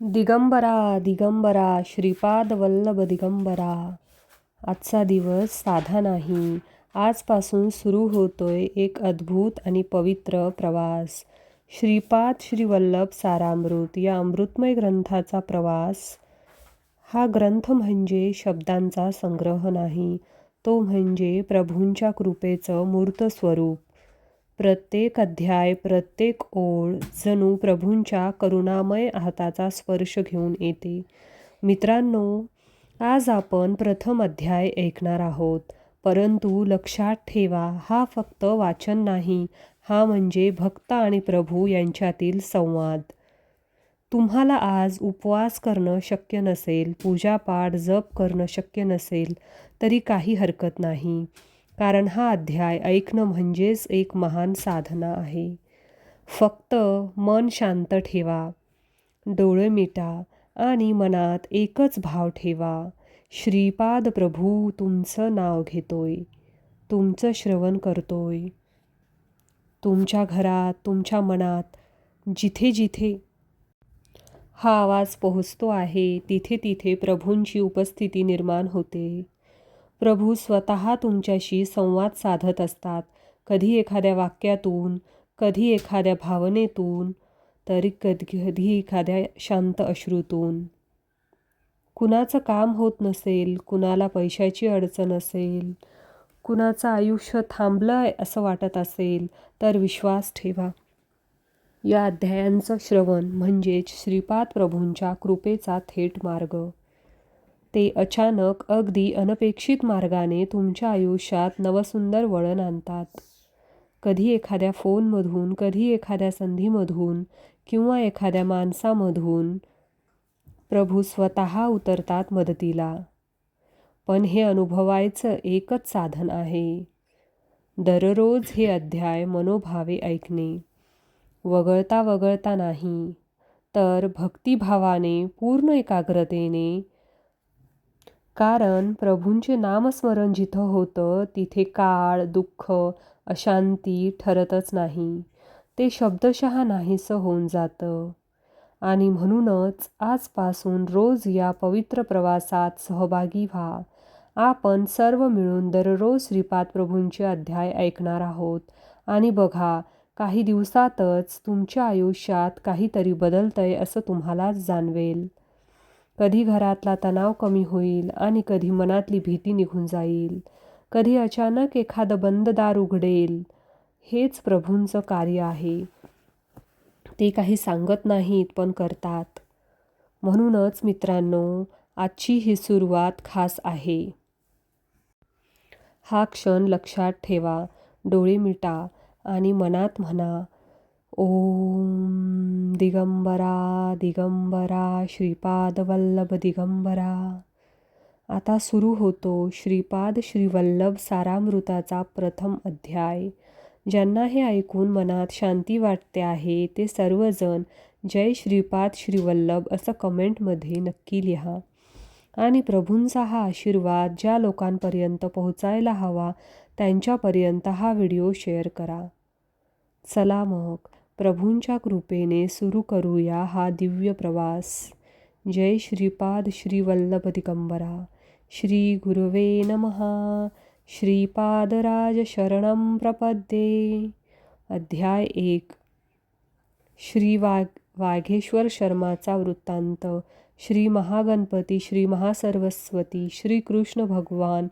दिगंबरा दिगंबरा श्रीपाद वल्लभ दिगंबरा. आजचा दिवस साधा नाही. आजपासून सुरू होतोय एक अद्भुत आणि पवित्र प्रवास. श्रीपाद श्रीवल्लभ सारामृत या अमृतमय ग्रंथाचा प्रवास. हा ग्रंथ म्हणजे शब्दांचा संग्रह नाही. तो म्हणजे प्रभूंच्या कृपेचं मूर्त स्वरूप. प्रत्येक अध्याय प्रत्येक ओळ जणू प्रभूंच्या करुणामय हाताचा स्पर्श घेऊन येते. मित्रांनो आज आपण प्रथम अध्याय ऐकणार आहोत. परंतु लक्षात ठेवा हा फक्त वाचन नाही हा म्हणजे भक्त आणि प्रभू यांच्यातील संवाद. तुम्हाला आज उपवास करणं शक्य नसेल पूजापाठ जप करणं शक्य नसेल तरी काही हरकत नाही. कारण हा अध्याय ऐकणं म्हणजेच एक महान साधना आहे. फक्त मन शांत ठेवा डोळे मिटा आणि मनात एकच भाव ठेवा श्रीपाद प्रभू तुमचं नाव घेतोय तुमचं श्रवण करतोय. तुमच्या घरात तुमच्या मनात जिथे जिथे हा आवाज पोहोचतो आहे तिथे तिथे प्रभूंची उपस्थिती निर्माण होते. प्रभू स्वतः तुमच्याशी संवाद साधत असतात. कधी एखाद्या वाक्यातून कधी एखाद्या भावनेतून तरी कधी कधी एखाद्या शांत अश्रूतून. कुणाचं काम होत नसेल कुणाला पैशाची अडचण असेल कुणाचं आयुष्य थांबलं असं वाटत असेल तर विश्वास ठेवा. या अध्यायांचं श्रवण म्हणजेच श्रीपाद प्रभूंच्या कृपेचा थेट मार्ग. ते अचानक अगदी अनपेक्षित मार्गाने तुमच्या आयुष्यात नवसुंदर वळण आणतात. कधी एखाद्या फोनमधून कधी एखाद्या संधीमधून किंवा एखाद्या माणसामधून प्रभू स्वतः उतरतात मदतीला. पण हे अनुभवायचं एकच साधन आहे. दररोज हे अध्याय मनोभावे ऐकणे. वगळता वगळता नाही तर भक्तिभावाने पूर्ण एकाग्रतेने कारण प्रभूंचे नामस्मरण जिथं होतं तिथे काळ दुःख अशांती ठरतच नाही. ते शब्दशः नाहीसं होऊन जातं. आणि म्हणूनच आजपासून रोज या पवित्र प्रवासात सहभागी व्हा. आपण सर्व मिळून दररोज श्रीपाद प्रभूंचे अध्याय ऐकणार आहोत. आणि बघा काही दिवसातच तुमच्या आयुष्यात काहीतरी बदलतंय असं तुम्हालाच जाणवेल. कधी घरातला तणाव कमी होईल आणि कधी मनातली भीती निघून जाईल. कधी अचानक एखादं बंद दार उघडेल. हेच प्रभूंचं कार्य आहे. ते काही सांगत नाहीत पण करतात. म्हणूनच मित्रांनो आजची ही सुरुवात खास आहे. हा क्षण लक्षात ठेवा. डोळे मिटा आणि मनात म्हणा ओम दिगंबरा दिगंबरा श्रीपाद वल्लभ दिगंबरा. आता सुरू होतो श्रीपाद श्रीवल्लभ सारामृताचा प्रथम अध्याय. ज्यांना हे ऐकून मनात शांती वाटते आहे ते सर्वजण जय श्रीपाद श्रीवल्लभ असं कमेंटमध्ये नक्की लिहा. आणि प्रभूंचा हा आशीर्वाद ज्या लोकांपर्यंत पोहोचायला हवा त्यांच्यापर्यंत हा व्हिडिओ शेअर करा. चला मग प्रभूंच्या कृपेने सुरू करूया हा दिव्य प्रवास. जय श्रीपाद श्री दिगंबरा श्री गुरुवे नमहा श्रीपादराज शरणं प्रपद्ये. अध्याय एक. श्री वाघ वाघेश्वर शर्माचा वृत्तांत. श्री महागणपती श्री महासरस्वती श्रीकृष्ण भगवान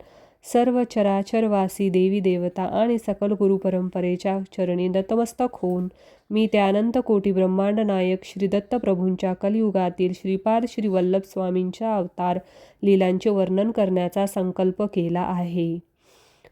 सर्व चराचरवासी देवी देवता आणि सकल गुरुपरंपरेच्या चरणी दत्तमस्तक होऊन मी त्या अनंतकोटी ब्रह्मांड नायक श्री दत्तप्रभूंच्या कलियुगातील श्रीपाद श्री वल्लभ स्वामींच्या अवतार लीलांचे वर्णन करण्याचा संकल्प केला आहे.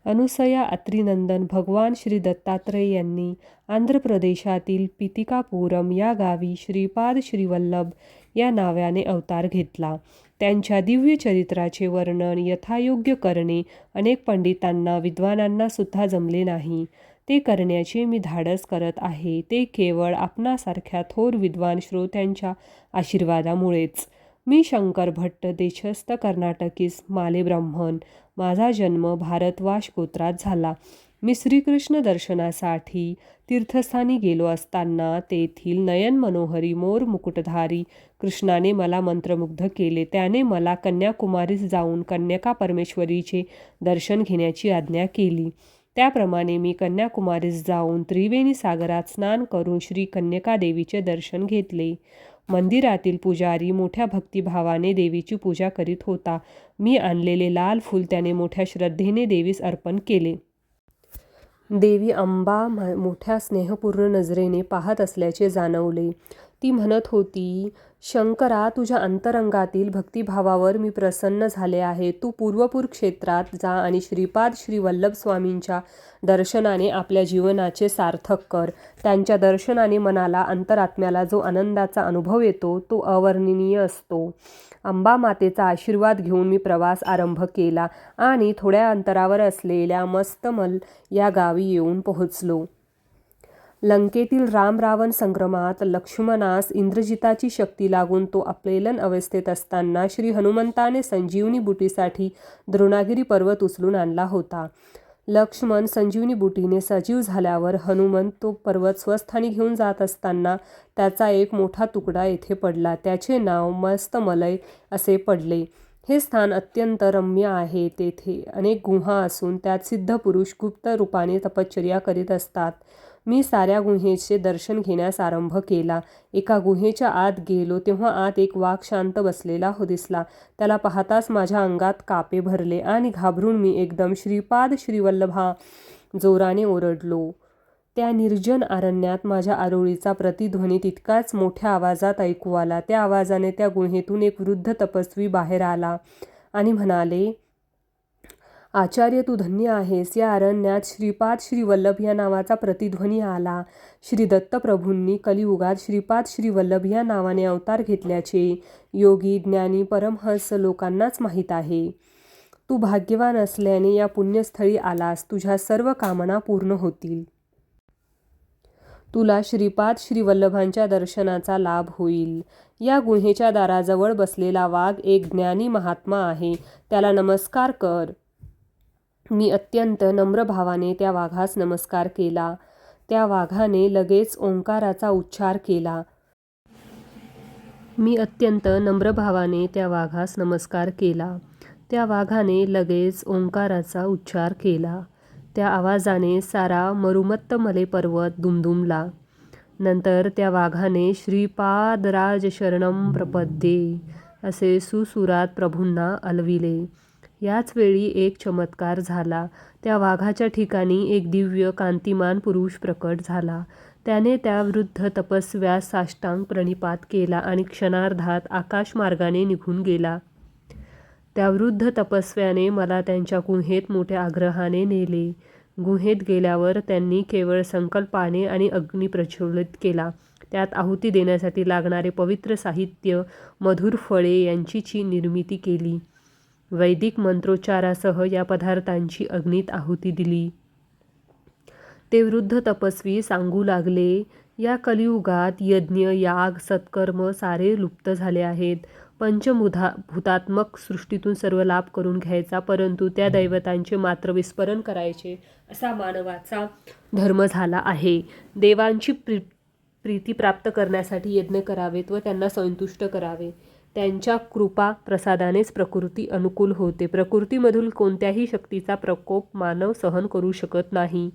अनुसया अत्रिनंदन भगवान श्री दत्तात्रय यांनी आंध्र प्रदेशातील पितिकापुरम या गावी श्रीपाद श्रीवल्लभ या नाव्याने अवतार घेतला. त्यांच्या दिव्य चरित्राचे वर्णन यथायोग्य करणे अनेक पंडितांना विद्वानांना सुद्धा जमले नाही. ते करण्याचे मी धाडस करत आहे. ते केवळ आपणासारख्या थोर विद्वान श्रोत्यांच्या आशीर्वादामुळेच. मी शंकर भट्ट देशस्थ कर्नाटकीस माले ब्राह्मण माझा जन्म भारतवाश गोत्रात झाला. मी श्रीकृष्ण दर्शनासाठी तीर्थस्थानी गेलो असताना तेथील नयन मनोहरी मोर मुकुटधारी कृष्णाने मला मंत्रमुग्ध केले. त्याने मला कन्याकुमारीस जाऊन कन्यका परमेश्वरीचे दर्शन घेण्याची आज्ञा केली. त्याप्रमाणे मी कन्याकुमारीस जाऊन त्रिवेणी सागरात स्नान करून श्री कन्यका देवीचे दर्शन घेतले. मंदिरातील पुजारी मोठ्या भक्तिभावाने देवीची पूजा करीत होता. मी आणलेले लाल फूल त्याने मोठ्या श्रद्धेने देवीस अर्पण केले. देवी अंबा म- मोठ्या स्नेहपूर्ण नजरेने पाहत असल्याचे जाणवले. ती म्हणत होती शंकरा तुझ्या अंतरंगातील भक्तिभावावर मी प्रसन्न झाले आहे. तू पूर्वपूर क्षेत्रात जा आणि श्रीपाद श्री वल्लभ स्वामींच्या दर्शनाने आपल्या जीवनाचे सार्थक कर. त्यांच्या दर्शनाने मनाला अंतरात्म्याला जो आनंदाचा अनुभव येतो तो अवर्णनीय असतो. अंबा मातेचा आशीर्वाद घेऊन मी प्रवास आरंभ केला आणि थोड्या अंतरावर असलेल्या मस्तमल या गावी येऊन पोहोचलो. लंकेतील राम रावण संग्रमात लक्ष्मणास इंद्रजिताची शक्ती लागून तो अपलेलन अवस्थेत असताना श्री हनुमंताने संजीवनी बुटीसाठी द्रोणागिरी पर्वत उचलून आणला होता. लक्ष्मण संजीवनी बुटीने सजीव झाल्यावर हनुमंत तो पर्वत स्वस्थानी घेऊन जात असताना त्याचा एक मोठा तुकडा येथे पडला. त्याचे नाव मस्तमलय असे पडले. हे स्थान अत्यंत रम्य आहे. तेथे अनेक गुहा असून त्यात सिद्ध पुरुष गुप्त रूपाने तपश्चर्या करीत असतात. मी साऱ्या गुहेचे दर्शन घेण्यास आरंभ केला. एका गुहेच्या आत गेलो तेव्हा आत एक वाघ शांत बसलेला हो दिसला. त्याला पाहताच माझ्या अंगात कापे भरले आणि घाबरून मी एकदम श्रीपाद श्रीवल्लभा जोराने ओरडलो. त्या निर्जन आरण्यात माझ्या आरोळीचा प्रतिध्वनी तितकाच मोठ्या आवाजात ऐकू आला. त्या आवाजाने त्या गुहेतून एक वृद्ध तपस्वी बाहेर आला आणि म्हणाले आचार्य तू धन्य आहेस. या अरण्यात श्रीपाद श्रीवल्लभ या नावाचा प्रतिध्वनी आला. श्री दत्तप्रभूंनी कलियुगात श्रीपाद श्रीवल्लभ या नावाने अवतार घेतल्याचे योगी ज्ञानी परमहंस लोकांनाच माहीत आहे. तू भाग्यवान असल्याने या पुण्यस्थळी आलास. तुझ्या सर्व कामना पूर्ण होतील. तुला श्रीपाद श्रीवल्लभांच्या दर्शनाचा लाभ होईल. या गुहेच्या दाराजवळ बसलेला वाघ एक ज्ञानी महात्मा आहे. त्याला नमस्कार कर. मी अत्यंत नम्र भावाने त्या वाघास नमस्कार केला. त्या वाघाने लगेच ओंकाराचा उच्चार केला. मी अत्यंत नम्र भावाने त्या वाघास नमस्कार केला. त्या वाघाने लगेच ओंकाराचा उच्चार केला. त्या आवाजाने सारा मरुमत्तमले पर्वत दुमदुमला. नंतर त्या वाघाने श्रीपादराज शरणम प्रपद्ये असे सुसुरात प्रभूंना अलविले. याच वेळी एक चमत्कार झाला. त्या वाघाच्या ठिकाणी एक दिव्य कांतिमान पुरुष प्रकट झाला. त्याने त्या वृद्ध तपस्व्यास साष्टांग प्रणिपात केला आणि क्षणार्धात आकाशमार्गाने निघून गेला. त्या वृद्ध तपस्व्याने मला त्यांच्या गुहेत मोठ्या आग्रहाने नेले. गुहेत गेल्यावर त्यांनी केवळ संकल्पाने आणि अग्नी प्रज्वलित केला. त्यात आहुती देण्यासाठी लागणारे पवित्र साहित्य मधुर फळे यांचीची निर्मिती केली. वैदिक मंत्रोच्चारासह या पदार्थांची अग्नीत आहुती दिली. ते वृद्ध तपस्वी सांगू लागले या कलियुगात यज्ञ याग सत्कर्म सारे लुप्त झाले आहेत. पंचमुधा भूतात्मक सृष्टीतून सर्व लाभ करून घ्यायचा परंतु त्या दैवतांचे मात्र विस्मरण करायचे असा मानवाचा धर्म झाला आहे. देवांची प्री प्रीती प्राप्त करण्यासाठी यज्ञ करावेत व त्यांना संतुष्ट करावे. त्यांच्या कृपा प्रसादानेच प्रकृती अनुकूल होते. प्रकृतीमधील कोणत्याही शक्तीचा प्रकोप मानव सहन करू शकत नाही.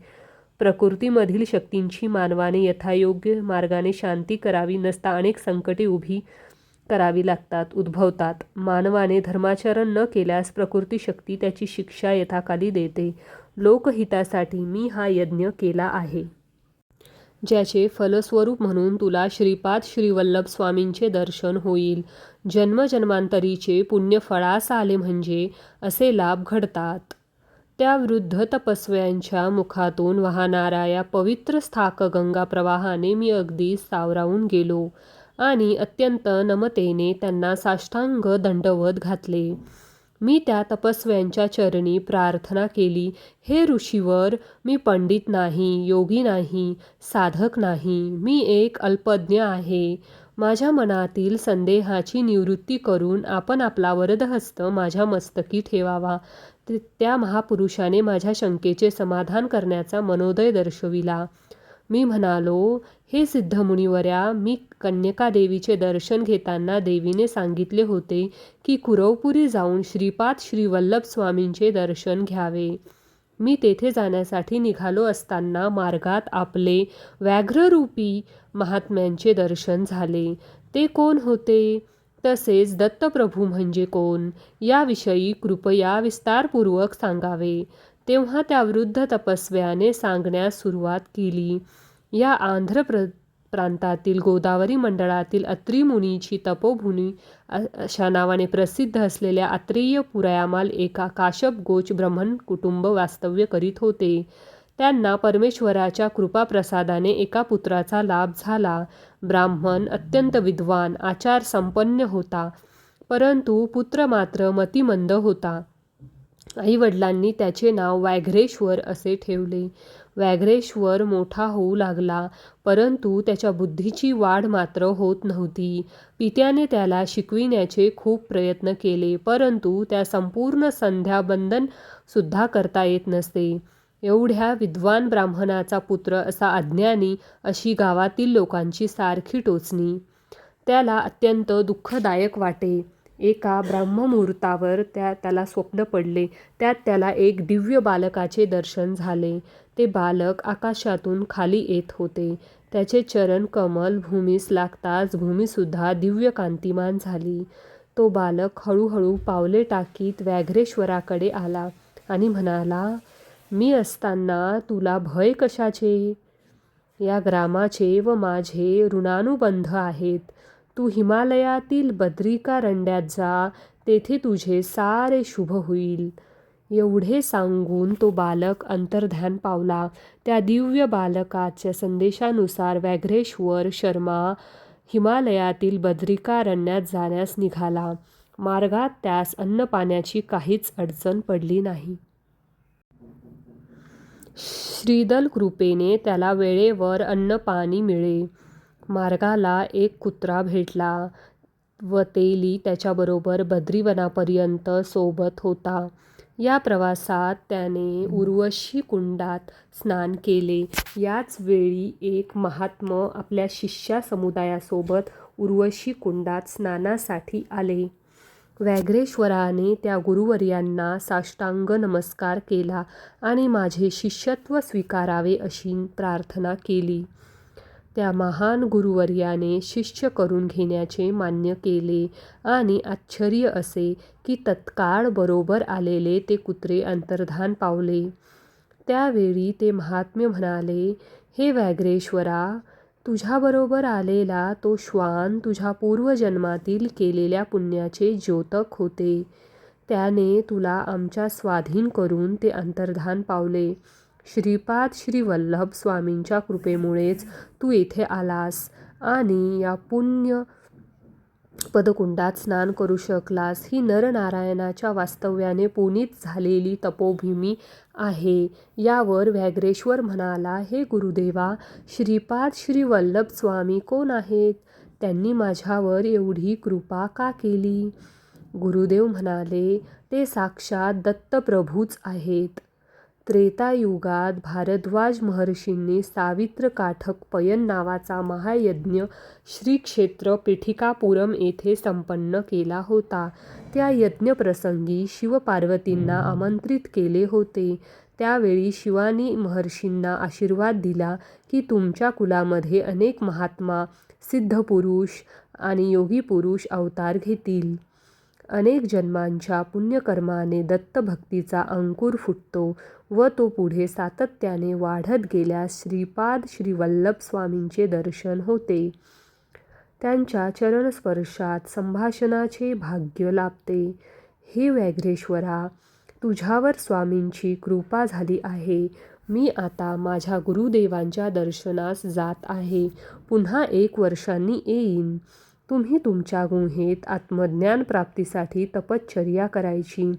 प्रकृतीमधील शक्तींची मानवाने यथायोग्य मार्गाने शांती करावी नसता अनेक संकटे उभी करावी लागतात उद्भवतात. मानवाने धर्माचरण न केल्यास प्रकृती शक्ती त्याची शिक्षा यथाकाली देते. लोकहितासाठी मी हा यज्ञ केला आहे. ज्याचे फलस्वरूप म्हणून तुला श्रीपाद श्रीवल्लभ स्वामींचे दर्शन होईल. जन्मजन्मांतरीचे पुण्य फळास आले म्हणजे असे लाभ घडतात. त्या वृद्ध तपस्व्यांच्या मुखातून वाहणाऱ्या या पवित्र स्थाक गंगा प्रवाहाने मी अगदी सावरावून गेलो आणि अत्यंत नमतेने त्यांना साष्टांग दंडवत घातले. मी त्या तपस्व्यांच्या चरणी प्रार्थना केली हे ऋषीवर मी पंडित नाही योगी नाही साधक नाही मी एक अल्पज्ञ आहे. माझ्या मनातील संदेहाची निवृत्ती करून आपण आपला वरदहस्त माझ्या मस्तकी ठेवावा. त्या महापुरुषाने माझ्या शंकेचे समाधान करण्याचा मनोदय दर्शविला. मी म्हणालो हे सिद्धमुनिवर्या मी कन्यका देवीचे दर्शन घेताना देवीने सांगितले होते की कुरवपुरी जाऊन श्रीपाद श्रीवल्लभ स्वामींचे दर्शन घ्यावे. मी तेथे जाण्यासाठी निघालो असताना मार्गात आपले व्याघ्ररूपी महात्म्यांचे दर्शन झाले. ते कोण होते? तसेच दत्तप्रभू म्हणजे कोण? याविषयी कृपया विस्तारपूर्वक सांगावे. तेव्हा त्या वृद्ध तपस्व्याने सांगण्यास सुरुवात केली. या आंध्र प्र प्रांतातील गोदावरी मंडळातील अत्रिमुनीची तपोभूमी अशा नावाने प्रसिद्ध असलेल्या अत्रेय पुरायामाल एका काश्यप गोच ब्रह्मण कुटुंब वास्तव्य करीत होते. त्यांना परमेश्वराच्या कृपाप्रसादाने एका पुत्राचा लाभ झाला. ब्राह्मण अत्यंत विद्वान आचार संपन्न होता परंतु पुत्र मात्र मतिमंद होता. आईवडिलांनी त्याचे नाव व्याघ्रेश्वर असे ठेवले. व्याघ्रेश्वर मोठा होऊ लागला परंतु त्याच्या बुद्धीची वाढ मात्र होत नव्हती. पित्याने त्याला शिकविण्याचे खूप प्रयत्न केले परंतु त्या संपूर्ण संध्याबंधन सुद्धा करता येत नसते एवढ्या विद्वान ब्राह्मणाचा पुत्र असा अज्ञानी अशी गावातील लोकांची सारखी टोचणी. त्याला अत्यंत दुःखदायक वाटे. एका ब्रह्ममुहूर्तावर त्या त्याला स्वप्न पडले. त्यात त्याला एक दिव्य बालकाचे दर्शन झाले. ते बालक आकाशातून खाली येत होते. त्याचे चरण कमल भूमीस लागताच भूमीसुद्धा दिव्य कांतिमान झाली. तो बालक हळूहळू पावले टाकीत व्याघ्रेश्वराकडे आला आणि म्हणाला मी असताना तुला भय कशाचे? या ग्रामाचे व माझे ऋणानुबंध आहेत. तू हिमालयातील बद्रिका रंड्यात जा तेथे तुझे सारे शुभ होईल. एवढे सांगून तो बालक अंतर्ध्यान पावला. त्या दिव्य बालकाच्या संदेशानुसार व्याघ्रेश्वर शर्मा हिमालयातील बद्रिकारण्यात जाण्यास निघाला. मार्गात त्यास अन्नपाण्याची काहीच अडचण पडली नाही. श्रीदल कृपेने त्याला वेळेवर अन्नपाणी मिळे. मार्गाला एक कुत्रा भेटला व तेली त्याच्याबरोबर बद्रीवनापर्यंत सोबत होता. या प्रवासात त्याने उर्वशी कुंडात स्नान केले. याच वेळी एक महात्म आपल्या शिष्या समुदायासोबत उर्वशी कुंडात स्नानासाठी आले. व्याघ्रेश्वराने त्या गुरुवर्यांना साष्टांग नमस्कार केला आणि माझे शिष्यत्व स्वीकारावे अशी प्रार्थना केली. त्या महान गुरुवर्याने शिष्य करून घेण्याचे मान्य केले आणि आश्चर्य असे की तत्काळ बरोबर आलेले ते कुत्रे अंतर्धान पावले. त्यावेळी ते महात्म्य म्हणाले हे व्याघ्रेश्वरा तुझ्याबरोबर आलेला तो श्वान तुझ्या पूर्वजन्मातील केलेल्या पुण्याचे द्योतक होते. त्याने तुला आमच्या स्वाधीन करून ते अंतर्धान पावले. श्रीपाद श्री वल्लभ स्वामींच्या कृपेमुळेच तू येथे आलास आणि या पुण्य पदकुंडात स्नान करू शकलास. ही नरनारायणाच्या वास्तव्याने पुनीत झालेली तपोभूमी आहे. यावर व्याघ्रेश्वर म्हणाला हे गुरुदेवा श्रीपाद श्री वल्लभ स्वामी कोण आहेत? त्यांनी माझ्यावर एवढी कृपा का केली? गुरुदेव म्हणाले ते साक्षात दत्तप्रभूच आहेत. त्रेतायुगात भारद्वाज महर्षींनी सावित्र काठक पयन नावाचा महायज्ञ श्री क्षेत्र पिठिकापुरम येथे संपन्न केला होता. त्या यज्ञप्रसंगी शिवपार्वतींना आमंत्रित केले होते. त्यावेळी शिवानी महर्षींना आशीर्वाद दिला की तुमच्या कुलामध्ये अनेक महात्मा सिद्धपुरुष आणि योगी पुरुष अवतार घेतील. अनेक जन्मांच्या पुण्यकर्माने दत्तभक्तीचा अंकुर फुटतो व तो पुढे सातत्याने वाढत गेल्यास श्रीपाद श्रीवल्लभ स्वामींचे दर्शन होते. त्यांच्या चरणस्पर्शात संभाषणाचे भाग्य लाभते. हे व्याघ्रेश्वरा तुझ्यावर स्वामींची कृपा झाली आहे. मी आता माझ्या गुरुदेवांच्या दर्शनास जात आहे. पुन्हा एक वर्षांनी येईन. तुम्ही तुमच्या गुहेत आत्मज्ञान प्राप्तीसाठी तपश्चर्या करायची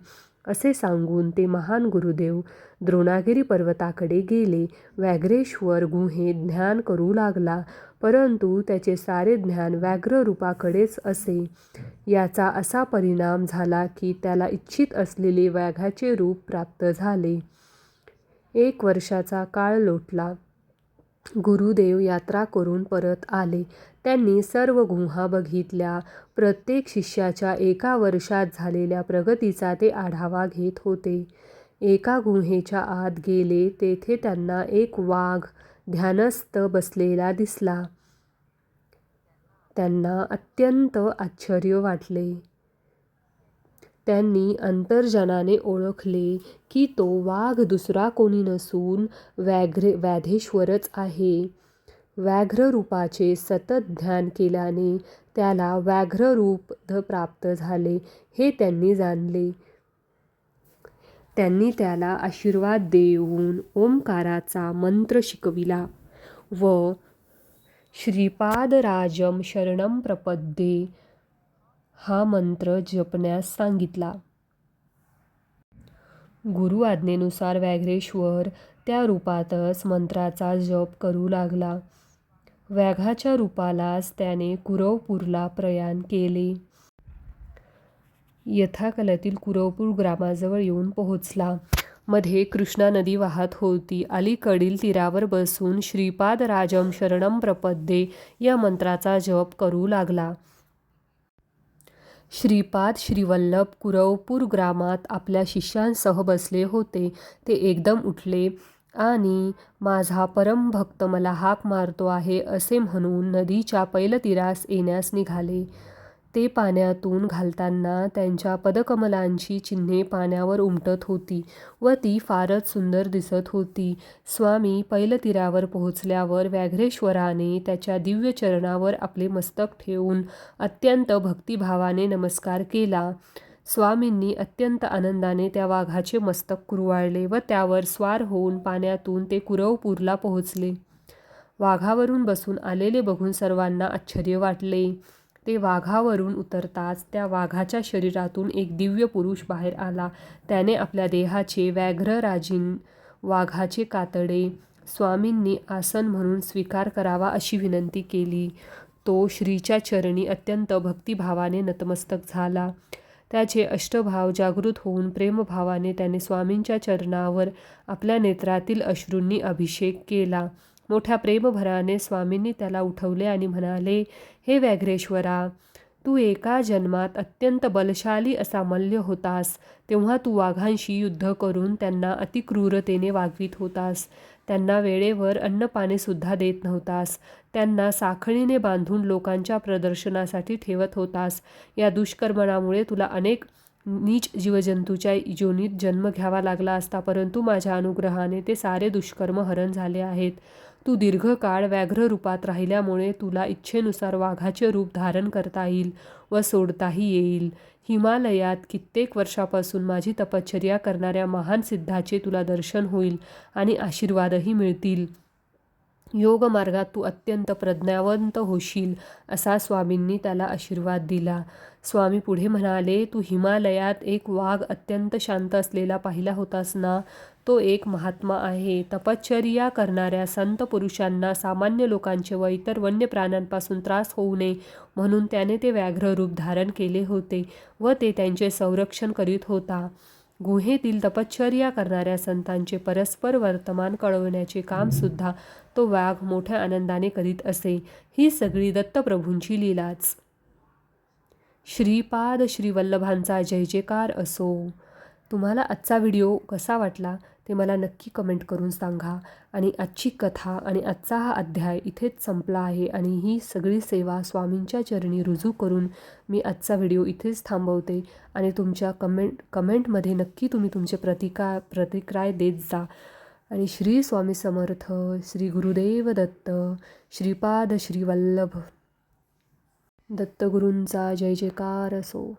असे सांगून ते महान गुरुदेव द्रोणागिरी पर्वताकडे गेले. व्याघ्रेश्वर गुहेत ध्यान करू लागला परंतु त्याचे सारे ज्ञान व्याघ्र रूपाकडेच असे. याचा असा परिणाम झाला की त्याला इच्छित असलेले व्याघाचे रूप प्राप्त झाले. एक वर्षाचा काळ लोटला. गुरुदेव यात्रा करून परत आले. त्यांनी सर्व गुहा बघितल्या. प्रत्येक शिष्याच्या एका वर्षात झालेल्या प्रगतीचा ते आढावा घेत होते. एका गुहेच्या आत गेले तेथे त्यांना एक वाघ ध्यानस्थ बसलेला दिसला. त्यांना अत्यंत आश्चर्य वाटले. त्यांनी अंतर्जनाने ओळखले की तो वाघ दुसरा कोणी नसून व्याघ्र व्याधेश्वरच आहे. व्याघ्र रूपाचे सतत ध्यान केल्याने त्याला व्याघ्ररूप प्राप्त झाले हे त्यांनी जाणले. त्यांनी त्याला आशीर्वाद देऊन ओंकाराचा मंत्र शिकविला व श्रीपादराजम शरणम प्रपद्ये हा मंत्र जपण्यास सांगितला. गुरु आज्ञेनुसार व्याघ्रेश्वर त्या रूपातच मंत्राचा जप करू लागला. व्याघाच्या रूपालाच त्याने कुरवपूरला प्रयाण केले. यथाकलातील कुरवपूर ग्रामाजवळ येऊन पोहोचला. मध्ये कृष्णा नदी वाहत होती. अलीकडील तीरावर बसून श्रीपाद राजम शरणम प्रपद्ये या मंत्राचा जप करू लागला. श्रीपाद श्रीवल्लभ कुरवपूर ग्रामात आपल्या शिष्यांसह बसले होते. ते एकदम उठले. आणि माझा परमभक्त मला हाक मारतो आहे असे म्हणून नदीच्या पैलतीरास येण्यास निघाले. ते पाण्यातून घालताना त्यांच्या पदकमलांची चिन्हे पाण्यावर उमटत होती व ती फारच सुंदर दिसत होती. स्वामी पैलतीरावर पोहोचल्यावर व्याघ्रेश्वराने त्याच्या दिव्य चरणावर आपले मस्तक ठेवून अत्यंत भक्तिभावाने नमस्कार केला. स्वामींनी अत्यंत आनंदाने त्या वाघाचे मस्तक कुरवाळले व त्यावर स्वार होऊन पाण्यातून ते कुरवपूरला पोहोचले. वाघावरून बसून आलेले बघून सर्वांना आश्चर्य वाटले. ते वाघावरून उतरताच त्या वाघाच्या शरीरातून एक दिव्य पुरुष बाहेर आला. त्याने आपल्या देहाचे व्याघ्रराजीन वाघाचे कातडे स्वामींनी आसन म्हणून स्वीकार करावा अशी विनंती केली. तो श्रीच्या चरणी अत्यंत भक्तिभावाने नतमस्तक झाला. त्याचे अष्टभाव जागृत होऊन प्रेमभावाने त्याने स्वामींच्या चरणावर आपल्या नेत्रातील अश्रूंनी अभिषेक केला. मोठ्या प्रेमभराने स्वामींनी त्याला उठवले आणि म्हणाले हे व्याघ्रेश्वरा तू एका जन्मात अत्यंत बलशाली असा मल्ल होतास. तेव्हा तू वाघांशी युद्ध करून त्यांना अतिक्रूरतेने वागवीत होतास. त्यांना वेळेवर अन्नपाणीसुद्धा देत नव्हतास. त्यांना साखळीने बांधून लोकांच्या प्रदर्शनासाठी ठेवत होतास. या दुष्कर्मणामुळे तुला अनेक नीच जीवजंतूच्या योनीत जन्म घ्यावा लागला असता परंतु माझ्या अनुग्रहाने ते सारे दुष्कर्म हरण झाले आहेत. तू दीर्घकाळ व्याघ्र रूपात राहिल्यामुळे तुला इच्छेनुसार वाघाचे रूप धारण करता येईल. व सोडताही येईल. हिमालयात कित्येक वर्षापासून माझी तपश्चर्या करणाऱ्या महान सिद्धाचे तुला दर्शन होईल आणि आशीर्वादही मिळतील. योगमार्गात तू अत्यंत प्रज्ञावंत होशील असा स्वामींनी त्याला आशीर्वाद दिला. स्वामी पुढे म्हणाले तू हिमालयात एक वाघ अत्यंत शांत असलेला पाहिला होतास ना? तो एक महात्मा आहे. तपश्चर्या करणाऱ्या संत पुरुषांना सामान्य लोकांचे व इतर वन्य प्राण्यांपासून त्रास होऊ नये म्हणून त्याने ते व्याघ्र रूप धारण केले होते व ते त्यांचे संरक्षण करीत होता. गुहेतील तपश्चर्या करणाऱ्या संतांचे परस्पर वर्तमान कळवण्याचे कामसुद्धा तो वाघ मोठ्या आनंदाने करीत असे. ही सगळी दत्तप्रभूंची लीलाच. श्रीपाद श्रीवल्लभांचा जय जयकार असो. तुम्हाला आजचा व्हिडिओ कसा वाटला? ते मला नक्की कमेंट करून सांगा. आणि आजची कथा आणि आजचा हा अध्याय इथेच संपला आहे. आणि ही सगळी सेवा स्वामींच्या चरणी रुजू करून मी आजचा व्हिडिओ इथेच थांबवते. आणि तुमच्या कमेंट कमेंटमध्ये नक्की तुम्ही तुमचे प्रतिका प्रतिक्राय देत जा. आणि श्री स्वामी समर्थ श्री गुरुदेव दत्त श्रीपाद श्रीवल्लभ दत्तगुरूंचा जय जयकार असो.